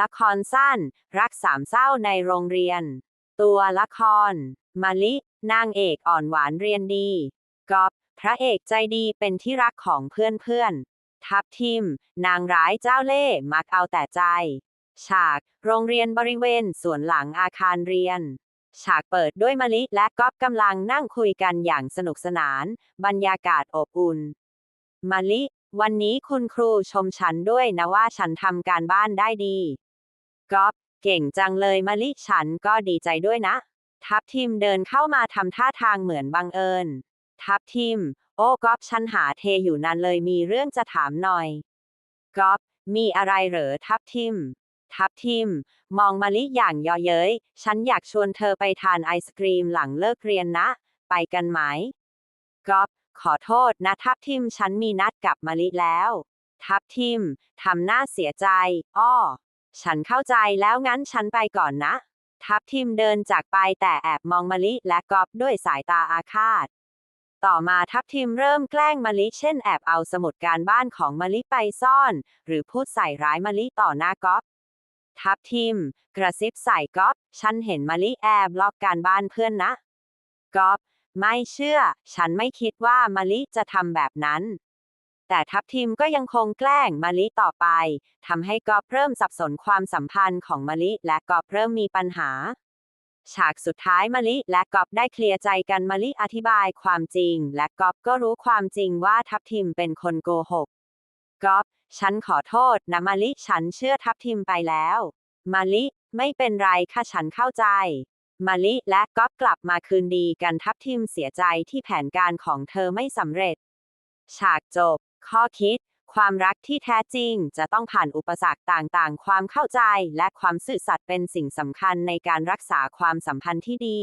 ละครสั้น รักสามเศร้าในโรงเรียน ตัวละครมะลิ นางเอกอ่อนหวานเรียนดีกอบพระเอกใจดีเป็นที่รักของเพื่อนๆ ทับทิม นางร้ายเจ้าเล่ห์มักเอาแต่ใจ ฉาก โรงเรียนบริเวณสวนหลังอาคารเรียน ฉากเปิดด้วยมะลิและก๊อฟกำลังนั่งคุยกันอย่างสนุกสนาน บรรยากาศอบอุ่นมะลิ วันนี้คุณครูชมฉันด้วยนะว่าฉันทำการบ้านได้ดีก๊อฟเก่งจังเลยมะลิฉันก็ดีใจด้วยนะ ทับทิมเดินเข้ามาทำท่าทางเหมือนบังเอิญ ทับทิม โอ้ก๊อฟฉันหาเทอยู่นานเลยมีเรื่องจะถามหน่อยก๊อฟมีอะไรเหรอทับทิม ทับทิม มองมะลิอย่างเยอเย้ย ฉันอยากชวนเธอไปทานไอศกรีมหลังเลิกเรียนนะ ไปกันไหมก๊อฟ ขอโทษนะทับทิมฉันมีนัดกับมะลิแล้ว ทับทิมทำหน้าเสียใจ อ้อ ฉันเข้าใจแล้วงั้นฉันไปก่อนนะ ทับทิมเดินจากไปแต่แอบมองมะลิและกอบด้วยสายตาอาฆาต ต่อมาทับทิมเริ่มแกล้งมะลิเช่นแอบเอาสมุดการบ้านของมะลิไปซ่อน หรือพูดใส่ร้ายมะลิต่อหน้ากอบทับทิม กระซิบใส่กอบฉันเห็นมะลิแอบลอกการบ้านเพื่อนนะกอบ ไม่เชื่อ ฉันไม่คิดว่ามะลิจะทำแบบนั้น แต่ทัพทิมก็ยังคงแกล้งมะลิต่อไปทำให้กอบเริ่มสับสนความสัมพันธ์ของมะลิและกอบเริ่มมีปัญหา ฉากสุดท้ายมะลิและกอบได้เคลียร์ใจกันมะลิอธิบายความจริง และกอบก็รู้ความจริงว่าทัพทิมเป็นคนโกหกกอบฉันขอโทษนะมะลิฉันเชื่อทัพทิมไปแล้วมะลิ ไม่เป็นไรค่ะฉันเข้าใจ มาลิและก๊อฟกลับมาคืนดีกันทับทิมเสียใจที่แผนการของเธอไม่สำเร็จ ฉากจบ ข้อคิด ความรักที่แท้จริงจะต้องผ่านอุปสรรคต่างๆ ความเข้าใจและความสื่อสัตย์เป็นสิ่งสำคัญในการรักษาความสัมพันธ์ที่ดี